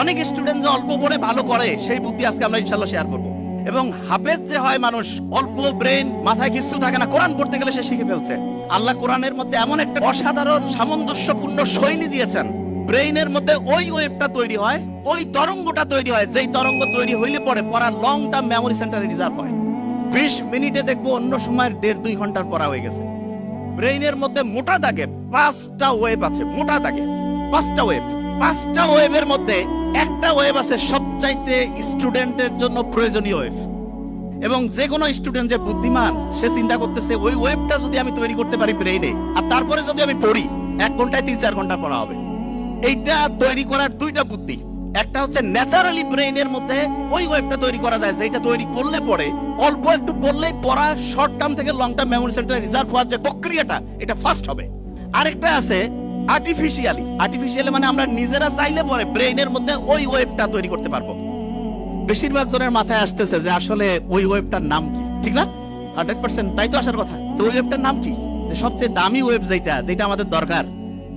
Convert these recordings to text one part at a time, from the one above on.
অনেক স্টুডেন্ট যে অল্প পড়ে ভালো করে, সেই বুদ্ধি আজকে আমরা ইনশাল্লাহ শেয়ার করব। এবং হাফেজ যে হয় মানুষ, অল্প ব্রেন মাথায় কিছু থাকে না, কোরআন পড়তে গেলে সে শিখে ফেলছে। আল্লাহ কোরআনের মধ্যে এমন একটা অসাধারণ, সামঞ্জস্যপূর্ণ শৈলী দিয়েছেন, ব্রেইনের মধ্যে ওই ওয়েবটা তৈরি হয়, ওই তরঙ্গটা তৈরি হয়, যেই তরঙ্গ তৈরি হইলে পরে পড়ার লং টার্ম মেমোরি সেন্টারে রিজার্ভ হয়। বিশ মিনিটে দেখব অন্য সময় দেড় দুই ঘণ্টার পড়া হয়ে গেছে। ব্রেইনের মধ্যে মোটা দাগে পাঁচটা ওয়েব আছে, মোটা দাগে, পাঁচটা ওয়েব পাঁচটা ওয়েবের মধ্যে একটা ওয়েব আছে সবচাইতে স্টুডেন্টের জন্য প্রয়োজনীয় ওয়েব। এবং যে কোনো স্টুডেন্ট যে বুদ্ধিমান, সে চিন্তা করতেছে, ওই ওয়েবটা যদি আমি তৈরি করতে পারি ব্রেইনে আর তারপরে যদি আমি পড়ি, এক ঘন্টায় তিন চার ঘণ্টা পড়া হবে। এইটা তৈরি করার দুইটা বুদ্ধি। একটা হচ্ছে ন্যাচারালি ব্রেইনের মধ্যে ওই ওয়েবটা তৈরি করা যায়, যেটা তৈরি করলে পরে অল্প একটু পড়লেই পড়া শর্ট টার্ম থেকে লং টার্ম মেমোরি সেন্টারে রিজার্ভ হওয়ার যে প্রক্রিয়াটা, এটা ফাস্ট হবে। আরেকটা আছে আর্টিফিশিয়ালি আর্টিফিশিয়ালি মানে আমরা নিজেরা চাইলে পরে ব্রেইনের মধ্যে ওই ওয়েবটা তৈরি করতে পারব। বেশিরভাগ জনের মাথায় আসতেছে যে আসলে ওই ওয়েবটার নাম কি, ঠিক না? হান্ড্রেড পার্সেন্ট তাই তো আসার কথা। তো ওই ওয়েবটার নাম কি? যে সবচেয়ে দামি ওয়েব যেটা যেটা আমাদের দরকার।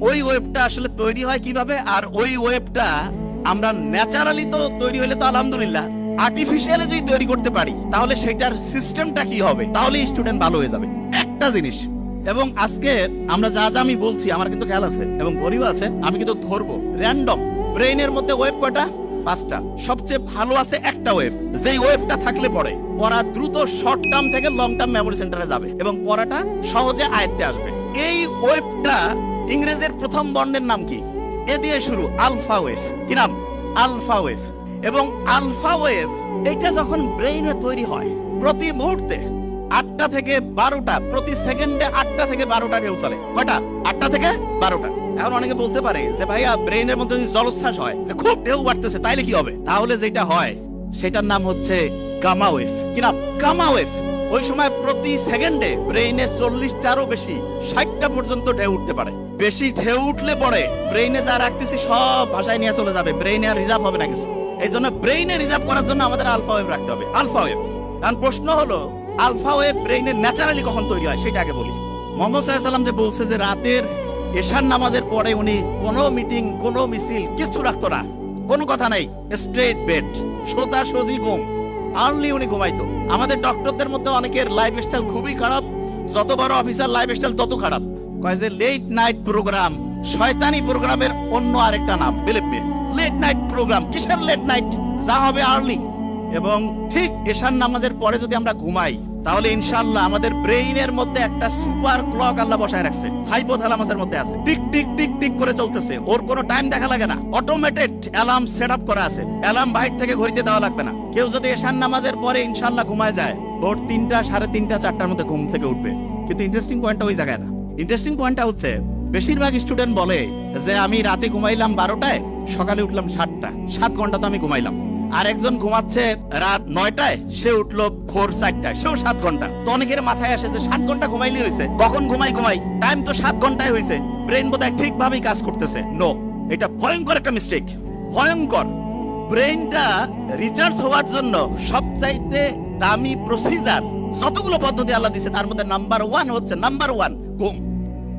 ওই ওয়েবটা আসলে তৈরি হয় কীভাবে? আর ওই ওয়েবটা আমরা ন্যাচারালি তো তৈরি হলে তো আলহামদুলিল্লাহ। আর্টিফিশিয়ালি যদি তৈরি করতে পারি, তাহলে সেটার সিস্টেমটা কি হবে? তাহলে স্টুডেন্ট ভালো হয়ে যাবে। একটা জিনিস এবং আজকে আমরা যা যা আমি বলছি, আমার কিন্তু খেয়াল আছে এবং গরিব আছে, আমি কিন্তু ধরবো। র্যান্ডম ব্রেইনের মধ্যে ওয়েব কয়টা? পাঁচটা। সবচেয়ে ভালো আছে একটা ওয়েব যেই ওয়েবটা থাকলে পরে, পড়া দ্রুত শর্ট টার্ম থেকে লং টার্ম মেমোরি সেন্টারে যাবে এবং পড়াটা সহজে আয়ত্তে আসবে। এই ওয়েবটা ইংরেজের প্রথম বর্ণের নাম কি? এ দিয়ে শুরু আলফা ওয়েভ কি নাম? আলফা ওয়েভ এবং আলফা ওয়েভ এটা যখন ব্রেইনে তৈরি হয়, প্রতি মুহূর্তে আটটা থেকে বারোটা, প্রতি সেকেন্ডে আটটা থেকে বারোটা ঢেউ চলে। কয়টা? আটটা থেকে বারোটা। এখন অনেকে বলতে পারে যে, ভাইয়া, ব্রেইনের মধ্যে জলোচ্ছ্বাস হয়, যে খুব ঢেউ বাড়তেছে, তাইলে কি হবে? তাহলে যেটা হয়, সেটার নাম হচ্ছে গামা ওয়েভ। কি নাম? Gamma wave. ওই সময় প্রতি সেকেন্ডে ব্রেইনে চল্লিশটারও বেশি, ষাটটা পর্যন্ত ঢেউ উঠতে পারে। বেশি ঢেউ উঠলে পরে ব্রেইনে যা রাখতেছি, সব ভাষায় নিয়ে চলে যাবে। ব্রেইনে আর রিজার্ভ হবে না কিছু। এই জন্য ব্রেইনে রিজার্ভ করার জন্য আমাদের আলফা ওয়েভ রাখতে হবে। Alpha wave. কারণ প্রশ্ন হলো আলফা ওয়েভ ব্রেইনে ন্যাচারালি কখন তৈরি হয়, সেটা আগে বলি। মোহাম্মদ সাল্লাম যে বলছে যে রাতের এশার নামাজের পরে উনি কোনো মিটিং কোনো মিছিল কিছু রাখতো না। কোনো কথা নাই স্ট্রেট বেড সোতা সজি ঘুম আর্লি উনি ঘুমাইতো। আমাদের ডক্টরদের মধ্যে অনেকের লাইফ স্টাইল খুবই খারাপ, যত বড় অফিসার লাইফ স্টাইল তত খারাপ। কয় যে লেট নাইট প্রোগ্রাম শয়তানি প্রোগ্রামের অন্য আরেকটা নাম believe me late night program কিসের লেট নাইট যা হবে আর্লি এবং ঠিক এশার নামাজের পরে যদি আমরা ঘুমাই, তাহলে ইনশাআল্লাহ আমাদের ব্রেইনের মধ্যে একটা সুপার ক্লক আল্লাহ বসায় রাখছে হাইপোথ্যালামাসের মধ্যে আছে। টিক টিক টিক টিক করে চলতেছে, ওর কোনো টাইম দেখা লাগে না। অটোমেটেড অ্যালার্ম সেট আপ করা আছে, অ্যালার্ম বাইরে থেকে ঘড়িতে দেওয়া লাগবে না। কেউ যদি এশার নামাজের পরে ইনশাল্লাহ ঘুমায় যায়, ভোর তিনটা সাড়ে তিনটা চারটার মধ্যে ঘুম থেকে উঠবে। কিন্তু ইন্টারেস্টিং পয়েন্টটা ওই জায়গায় না। ইন্টারেস্টিং পয়েন্টটা হচ্ছে, বেশিরভাগ স্টুডেন্ট বলে যে, আমি রাতে ঘুমাইলাম বারোটায়, সকালে উঠলাম সাতটা। সাত ঘণ্টা তো আমি ঘুমাইলাম। আর একজন ঘুমাচ্ছে রাত নয়টায়, সে উঠল ভোর চারটায়, সেও সাত ঘণ্টা। তো অনেকের মাথায় আসে যে সাত ঘণ্টা ঘুমাইলে হয়েছে। কখন ঘুমাই ঘুমাই? টাইম তো সাত ঘন্টায় হয়েছে। ব্রেন বোধহয় ঠিকভাবেই কাজ করতেছে। নো এটা ভয়ঙ্কর একটা মিস্টেক ভয়ঙ্কর। ব্রেনটা রিচার্জ হওয়ার জন্য সবচাইতে দামি প্রসিজার যতগুলো পদ্ধতি আল্লাহ দিছে, তার মধ্যে নাম্বার ওয়ান হচ্ছে নাম্বার ওয়ান ঘুম।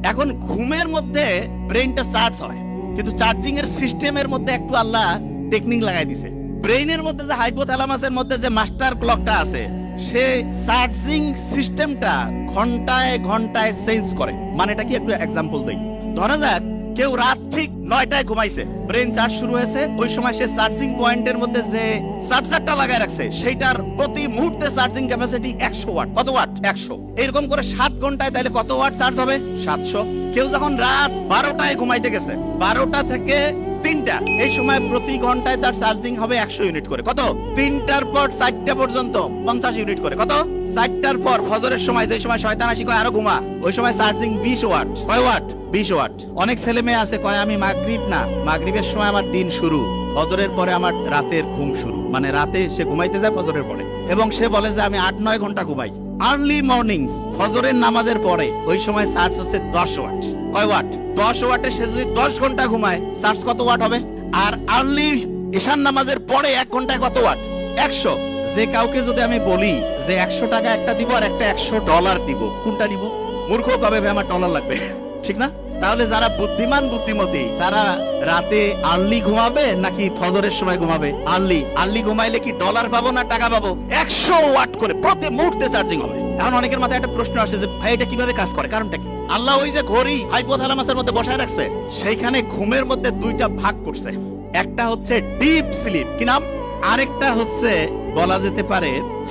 এখন ঘুমের মধ্যে ব্রেনটা চার্জ হয়। কিন্তু চার্জিং এর সিস্টেমের মধ্যে একটু আল্লাহ টেকনিক লাগাই দিছে। ব্রেইনের মধ্যে যে হাইপোথ্যালামাসের মধ্যে যে মাস্টার ক্লকটা আছে, সে চার্জিং সিস্টেমটা ঘন্টায় ঘন্টায় চেঞ্জ করে। মানে এটা কি একটু এক্সাম্পল দেই? ধরা যাক, কেউ রাত ঠিক নয়টায় ঘুমাইছে। ব্রেন চার্জ শুরু হয়েছে, ওই সময় সে চার্জিং পয়েন্টের মধ্যে যে চার্জারটা লাগায় রাখছে সেটার প্রতি মুহূর্তে চার্জিং ক্যাপাসিটি একশো ওয়াট কত ওয়াট একশো। এরকম করে সাত ঘন্টায় তাহলে কত ওয়াট চার্জ হবে? সাতশো। কেউ যখন রাত বারোটায় ঘুমাইতে গেছে, বারোটা থেকে তিনটা। এই সময় প্রতি ঘন্টায় তার চার্জিং হবে একশো ইউনিট করে। কত? তিনটার পর চারটা পর্যন্ত পঞ্চাশ ইউনিট করে। কত? চারটার পর ফজরের সময়, যে সময় শয়তান আসি কয়, আরও ঘুমা। ওই সময় চার্জিং বিশ ওয়াট। কয় ওয়াট? বিশ ওয়াট। অনেক ছেলে মেয়ে আছে কয়, আমি মাগরিব না। মাগরিবের সময় আমার দিন শুরু। ফজরের পরে আমার রাতের ঘুম শুরু। মানে রাতে সে ঘুমাইতে যায়, ফজরের পরে। এবং সে বলে যে, আমি আট, নয় ঘণ্টা ঘুমাই। আর্লি মর্নিং, ফজরের নামাজের পরে ওই সময় চার্জ হচ্ছে দশ ওয়াট। কয় ওয়াট? দশ ওয়াটে সে যদি দশ ঘণ্টা ঘুমায় চার্জ কত ওয়াট হবে? আর আর্লি ঈশান নামাজের পরে এক ঘন্টায় কত ওয়াট একশো। যে কাউকে যদি আমি বলি যে একশো টাকা একটা দিব আর একটা একশো ডলার দিব, কোনটা দিব মূর্খ কবে ভাই, আমার ডলার লাগবে? ঠিক না? তাহলে যারা বুদ্ধিমান, বুদ্ধিমতী, তারা রাতে আর্লি ঘুমাবে নাকি ফজরের সময় ঘুমাবে? আর্লি। আর্লি ঘুমাইলে কি ডলার পাবো না টাকা পাবো? একশো ওয়াট করে প্রতি মুহূর্তে চার্জিং হবে। এখন অনেকের মাথায় একটা প্রশ্ন আসে যে, ভাই, এটা কীভাবে কাজ করে? কারণটা কি? আল্লাহ ওই যে ঘড়ি হাইপোথালামাসের মধ্যে বসায় রাখছে, সেইখানে ঘুমের মধ্যে দুইটা ভাগ করছে। একটা হচ্ছে ডিপ স্লিপ কি নাম? আরেকটা হচ্ছে বলা যেতে পারে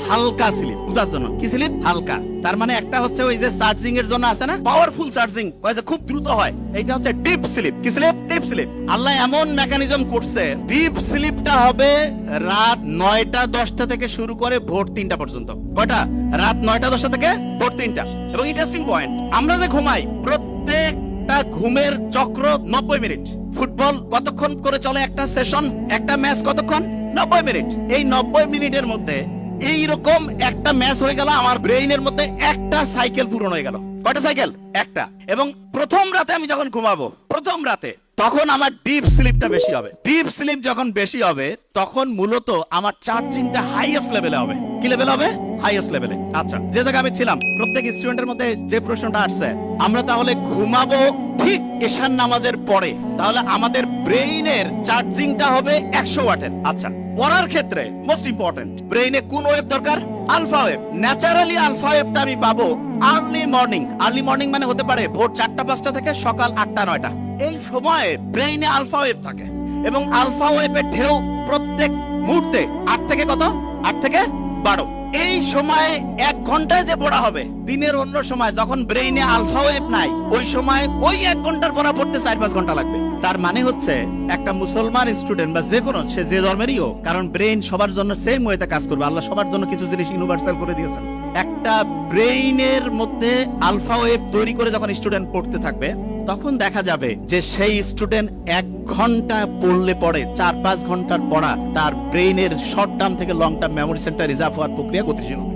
হালকা স্লিপ। বুঝার জন্য। কি স্লিপ? হালকা। তার মানে একটা হচ্ছে ওই যে চার্জিং এর জন্য আছে না? পাওয়ারফুল চার্জিং ওই যে খুব দ্রুত হয়। এইটা হচ্ছে ডিপ স্লিপ কি স্লিপ ডিপ স্লিপ আল্লাহ এমন মেকানিজম করছে ডিপ স্লিপটা হবে রাত নয়টা দশটা থেকে শুরু করে ভোর তিনটা পর্যন্ত। কয়টা? রাত নয়টা দশটা থেকে ভোর তিনটা। এবং ইন্টারেস্টিং পয়েন্ট আমরা যে ঘুমাই, প্রত্যেকটা ঘুমের চক্র নব্বই মিনিট। ফুটবল কতক্ষণ করে চলে একটা সেশন একটা ম্যাচ কতক্ষণ? নব্বই মিনিট। এই নব্বই মিনিটের মধ্যে এইরকম একটা ম্যাচ হয়ে গেল, আমার ব্রেইনের মধ্যে একটা সাইকেল পূরণ হয়ে গেল। কয়টা সাইকেল? একটা। এবং প্রথম রাতে আমি যখন ঘুমাবো, প্রথম রাতে তখন আমার ডিপ স্লিপটা বেশি হবে। ডিপ স্লিপ যখন বেশি হবে, তখন মূলত আমার চার্জিংটা হাইয়েস্ট লেভেলে হবে। কি লেভেল হবে? হাইয়েস্ট লেভেলে আচ্ছা যে জায়গায় আমি ছিলাম, প্রত্যেক স্টুডেন্টের মধ্যে যে প্রশ্নটা আসছে, আমরা তাহলে ঘুমাবো ঠিক এশান নামাজের পরে। তাহলে আমাদের ব্রেইনের চার্জিংটা হবে একশো ওয়াটের। আচ্ছা পড়ার ক্ষেত্রে মোস্ট ইম্পর্টেন্ট ব্রেইনে কোন ওয়েভ দরকার? আলফা ওয়েভ ন্যাচারালি আলফা ওয়েভটা আমি পাবো আর্লি মর্নিং আর্লি মর্নিং মানে হতে পারে ভোর চারটা, পাঁচটা থেকে সকাল আটটা, নয়টা। এই সময়ে ব্রেইনে আলফা ওয়েভ থাকে এবং আলফা ওয়েভের ঢেউ প্রত্যেক মুহূর্তে আট থেকে কত? আট থেকে বারো। এই সময় এক ঘন্টায় যে পড়া হবে, দিনের অন্য সময়, যখন ব্রেইনে আলফা ওয়েভ নাই, ওই সময় ওই এক ঘণ্টার পড়া পড়তে চার পাঁচ ঘণ্টা লাগবে। তার মানে হচ্ছে, একটা মুসলমান স্টুডেন্ট বা যে কোনো, সে যে ধর্মেরই হোক, কারণ ব্রেইন সবার জন্য সেম ওয়েতে কাজ করবে। আল্লাহ সবার জন্য কিছু জিনিস ইউনিভার্সাল করে দিয়েছেন। একটা ব্রেইনের মধ্যে আলফা ওয়েভ তৈরি করে যখন স্টুডেন্ট পড়তে থাকবে, তখন দেখা যাবে যে সেই স্টুডেন্ট এক ঘণ্টা পড়লে পড়ে চার পাঁচ ঘণ্টার পড়া তার ব্রেইনের শর্ট টার্ম থেকে long term memory centre reserve হওয়ার প্রক্রিয়া গতিশীল হবে।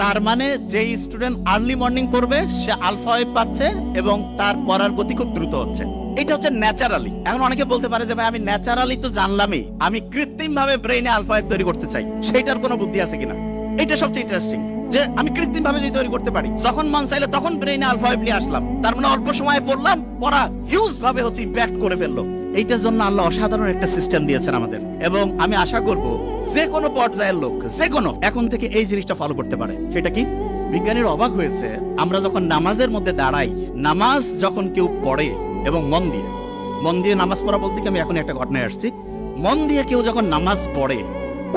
তার মানে যে স্টুডেন্ট আর্লি মর্নিং পড়বে, সে আলফা ওয়েভ পাচ্ছে এবং তার পড়ার গতি খুব দ্রুত হচ্ছে। এটা হচ্ছে ন্যাচারালি। এখন অনেকে বলতে পারে যে, ভাই, আমি ন্যাচারালি তো জানলামই। আমি কৃত্রিম ভাবে ব্রেইনে আলফা ওয়েভ তৈরি করতে চাই। সেইটার কোনো বুদ্ধি আছে কিনা? এটা সবচেয়ে ইন্টারেস্টিং যে আমি কৃত্রিম ভাবে যদি তৈরি করতে পারি, যখন মন চাইলে তখন ব্রেইনে আলফা ওয়েভ নিয়ে আসলাম। তার মানে অল্প সময়ে পড়লাম, পড়া হিউজ ভাবে হচ্ছে ইম্প্যাক্ট করে ফেলল। এইটার জন্য আল্লাহ অসাধারণ একটা সিস্টেম দিয়েছেন আমাদের। এবং আমি আশা করব, যে কোনো পর্যায়ের লোক, যে কোনো, এখন থেকে এই জিনিসটা ফলো করতে পারে। সেটা কি? বিজ্ঞানীর অবাক হয়েছে, আমরা যখন নামাজের মধ্যে দাঁড়াই, নামাজ যখন কেউ পড়ে এবং মন দিয়ে। মন দিয়ে নামাজ পড়া বলতে কি আমি এখন একটা ঘটনায় আসছি। মন দিয়ে কেউ যখন নামাজ পড়ে,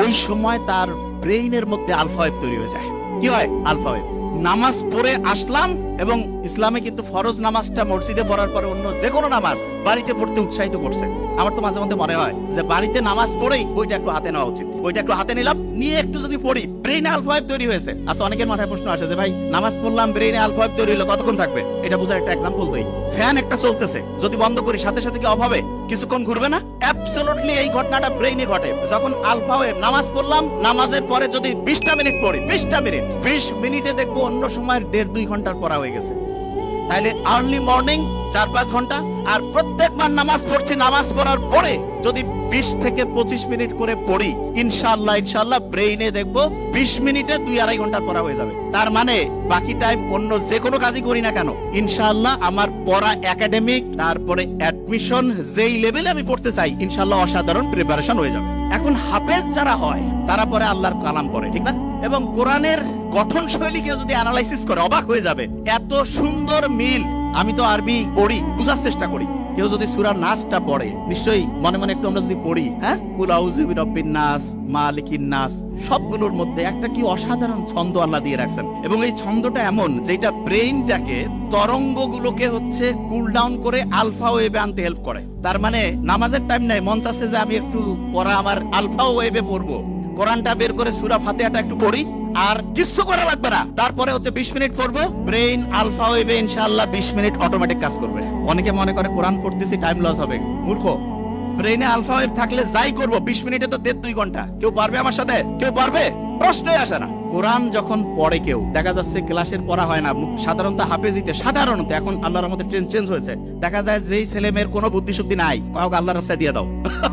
ওই সময় তার ব্রেইনের মধ্যে আলফা ওয়েভ তৈরি হয়ে যায়। কি হয়? আলফাওয়েব নামাজ পড়ে আসলাম এবং ইসলামে কিন্তু ফরজ নামাজটা মসজিদে পড়ার পরে অন্য যে কোনো নামাজ বাড়িতে পড়তে উৎসাহিত করছে। আমার তো মাঝে মধ্যে মনে হয় যে বাড়িতে নামাজ পড়েই বইটা একটু হাতে নেওয়া উচিত। বইটা একটু হাতে নিলাম, নিয়ে একটু যদি পড়ি ব্রেইনে ওয়েভ তৈরি হয়েছে। আচ্ছা অনেকের মাথায় প্রশ্ন আসে যে ভাই, নামাজ পড়লাম ব্রেইনে ওয়েভ তৈরি হলো, কতক্ষণ থাকবে? এটা বোঝার একটা এক্সাম্পল দেই। ফ্যান একটা চলতেছে, যদি বন্ধ করি, সাথে সাথে কি অভাবে কিছুক্ষণ ঘুরবে না? অ্যাবসলিউটলি এই ঘটনাটা ব্রেইনে ঘটে। যখন আলফা ওয়েভ নামাজ পড়লাম, নামাজের পরে যদি বিশটা মিনিট পড়ি, বিশটা মিনিট, বিশ মিনিটে দেখব অন্য সময়ের দেড় দুই ঘণ্টার পড়া হয়ে গেছে। তাহলে আর্লি মর্নিং চার পাঁচ ঘণ্টা, আর প্রত্যেকবার নামাজ পড়ছি, নামাজ পড়ার পরে যদি বিশ থেকে পঁচিশ মিনিট করে পড়ি ইনশাল্লাহ ইনশাল্লাহ ব্রেইনে দেখব বিশ মিনিটে দুই আড়াই ঘণ্টার পড়া হয়ে যাবে। তার মানে বাকি টাইম অন্য যে কোনো কাজই করি না কেন ইনশাল্লাহ আমার পড়া একাডেমিক তারপরে অ্যাডমিশন যেই লেভেলে আমি পড়তে চাই ইনশাল্লাহ অসাধারণ প্রিপারেশন হয়ে যাবে। এখন হাফেজ যারা হয়, তারা পরে আল্লাহর কালাম পড়ে, ঠিক না? এবং কোরআনের গঠন শৈলীকে যদি অ্যানালাইসিস করে, অবাক হয়ে যাবে। এত সুন্দর মিল, আমি তো আরবি পড়ি, বুঝার চেষ্টা করি। কেউ যদি সুরা নাসটা পড়ে, নিশ্চয়ই মনে মনে একটু আমরা যদি পড়ি হ্যাঁ? কুল আউযু বিরাব্বিন নাস, মালিকিন নাস, সবগুলোর মধ্যে একটা কি অসাধারণ ছন্দ আল্লাহ দিয়ে রাখছেন। এবং এই ছন্দটা এমন যেটা ব্রেইনটাকে তরঙ্গগুলোকে হচ্ছে কুল ডাউন করে আলফা ওয়েভে আনতে হেল্প করে। তার মানে নামাজের টাইম নাই মন চাচ্ছে যে আমি একটু পড়া আমার আলফা ওয়েভে পড়ব। কোরআনটা বের করে সুরা ফাতিহাটা একটু পড়ি। আর কিছু করা লাগবে না। তারপরে হচ্ছে বিশ মিনিট পড়ব ব্রেইন আলফা ওয়েবে ইনশাআল্লাহ বিশ মিনিট অটোমেটিক কাজ করবে। অনেকে মনে করে কোরআন পড়তেছি টাইম লস হবে। মূর্খ। ব্রেইনে আলফা ওয়েভ থাকলে যাই করব, বিশ মিনিটে তো দেড় দুই ঘণ্টা। কেউ পারবে আমার সাথে? কেউ পারবে? প্রশ্নই আসে না। কোরআন যখন পড়ে কেউ, দেখা যাচ্ছে ক্লাসের পড়া হয় না সাধারণত হাফেজিতে, সাধারণত এখন আল্লাহর মধ্যে ট্রেন চেঞ্জ হয়েছে। দেখা যায় যেই ছেলে মেয়ের কোনো বুদ্ধি শুদ্ধি নাই কাউকে আল্লাহ রাস্তায় দিয়ে দাও।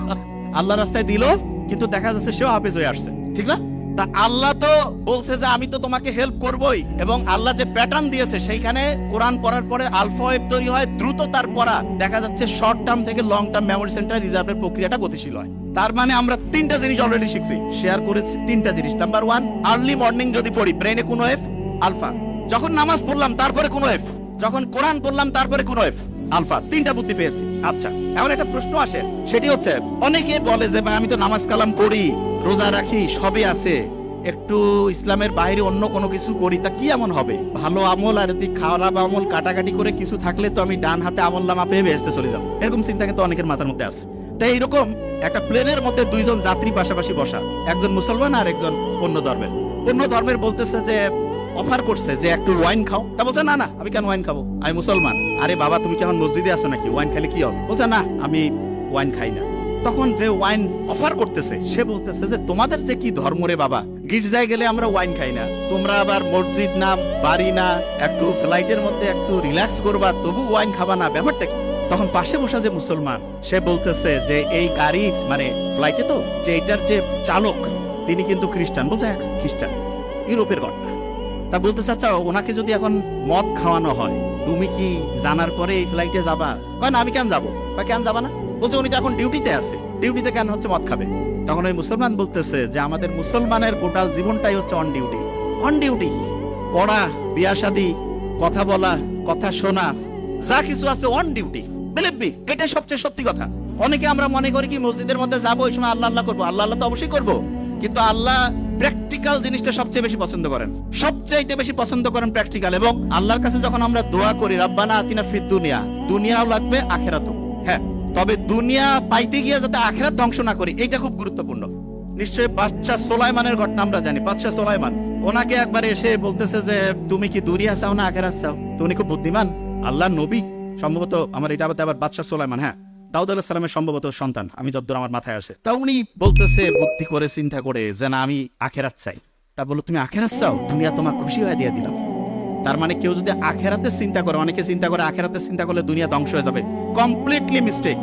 আল্লাহ রাস্তায় দিল, কিন্তু দেখা যাচ্ছে সেও হাফেজ হয়ে আসছে। ঠিক না? তা আল্লাহ তো বলছে যে আমি তো তোমাকে হেল্প করবই, এবং আল্লাহ যে প্যাটার্ন দিয়েছে সেইখানে কোরআন পড়ার পরে আলফা ওয়েব তৈরি হয়, দ্রুত তার পড়া দেখা যাচ্ছে শর্ট টার্ম থেকে লং টার্ম মেমোরি সেন্টার রিজার্ভের প্রক্রিয়াটা গতিশীল হয়। তার মানে আমরা তিনটা জিনিস অলরেডি শিখছি। শেয়ার করেছি তিনটা জিনিস। নাম্বার ওয়ান আর্লি মর্নিং যদি পড়ি ব্রেনে কোন ওয়েভ আলফা যখন নামাজ পড়লাম, তারপরে কোন ওয়েভ যখন কোরআন পড়লাম, তারপরে কোন ওয়েভ আলফা তিনটা বুদ্ধি পেয়েছি। আচ্ছা এমন একটা প্রশ্ন আসে, সেটি হচ্ছে, অনেকে বলে যে, ভাই, আমি তো নামাজ কালাম করি রোজা রাখি সবে আছে। একটু ইসলামের বাইরে অন্য কোনো কিছু করি, তা কি এমন হবে? ভালো আমল আর এদিক খারাপ আমল, কাটাকাটি করে কিছু থাকলে তো আমি ডান হাতে আমল নামা পেয়ে বেহেস্তে চলে যাব। এরকম চিন্তা কিন্তু অনেকের মাথার মধ্যে আছে। তাই এইরকম একটা প্লেনের মধ্যে দুইজন যাত্রী পাশাপাশি বসা, একজন মুসলমান আর একজন অন্য ধর্মের। অন্য ধর্মের বলতেছে যে, অফার করছে যে, একটু ওয়াইন খাও। তা বলছে, না না, আমি কেন ওয়াইন খাব? আমি মুসলমান। আরে বাবা, তুমি কেমন মসজিদে আছো নাকি? ওয়াইন খেলে কি হবে? বলছে, না, আমি ওয়াইন খাই না। তখন যে ওয়াইন অফার করতেছে সে বলতেছে যে তোমাদের যে কি ধর্ম রে বাবা? গির্জায় গেলে আমরা ওয়াইন খাই না। তোমরা আবার মসজিদ না বাড়ি না একটু ফ্লাইটের মধ্যে একটু রিল্যাক্স করবা তবু ওয়াইন খাবা না। ব্যাপারটা কি? তখন পাশে বসা যে মুসলমান সে বলতেছে যে এই গাড়ি মানে ফ্লাইটে তো যে এটার যে চালক তিনি কিন্তু খ্রিস্টান। বলছে হ্যাঁ, খ্রিস্টান। ইউরোপের ঘটনা তা বলতে চাচ্ছ ওনাকে যদি এখন মদ খাওয়ানো হয় তুমি কি জানার পরে এই ফ্লাইটে যাবা? কয় না আমি কেন যাব? বা কেন যাবা না? বলছে, উনি তো এখন ডিউটিতে আছে। ডিউটিতে কেন হচ্ছে মদ খাবে? তখন ওই মুসলমান বলতেছে যে, আমাদের মুসলমানের গোটাল জীবনটাই হচ্ছে অন ডিউটি অন ডিউটি পড়া, বিয়া শাদি, কথা বলা, কথা শোনা, যা কিছু আছে অন ডিউটি বিলিভ এটাই সবচেয়ে সত্যি কথা। অনেকে আমরা মনে করি কি, মসজিদের মধ্যে যাব ওই সময় আল্লাহ আল্লাহ করব। আল্লাহ আল্লাহ তো অবশ্যই করব। কিন্তু আল্লাহ প্র্যাকটিক্যাল জিনিসটা সবচেয়ে বেশি পছন্দ করেন। সবচাইতে বেশি পছন্দ করেন প্র্যাকটিক্যাল এবং আল্লাহর কাছে যখন আমরা দোয়া করি, রাব্বানা আতিনা ফিদ দুনিয়া। দুনিয়াও লাগবে, আখেরাতও। হ্যাঁ। তবে দুনিয়া পাইতে গিয়ে যাতে আখেরাত ধ্বংস না করি এটা খুব গুরুত্বপূর্ণ। নিশ্চয়ই বাচ্চা সোলাইমানের ঘটনা আমরা জানি। বাচ্চা সোলাইমান, ওনাকে একবার এসে বলতেছে যে, তুমি কি দুনিয়া চাও না আখেরাত চাও? তো উনি খুব বুদ্ধিমান আল্লাহ নবী। সম্ভবত আমার এটা আবার বাচ্চা সোলাইমান হ্যাঁ। দাউদ আলাহ সালামের সম্ভবত সন্তান। আমি যতদূর আমার মাথায় আসে। তা উনি বলতেছে, বুদ্ধি করে, চিন্তা করে যে, না, আমি আখেরাত চাই। তা বলো তুমি আখেরাত চাও? দুনিয়া তোমার খুশি হয়ে দিয়ে দিলাম। তার মানে কেউ যদি আখেরাতে চিন্তা করে, অনেকে চিন্তা করে আখেরাতে চিন্তা করলে দুনিয়া ধ্বংস হয়ে যাবে। Completely mistake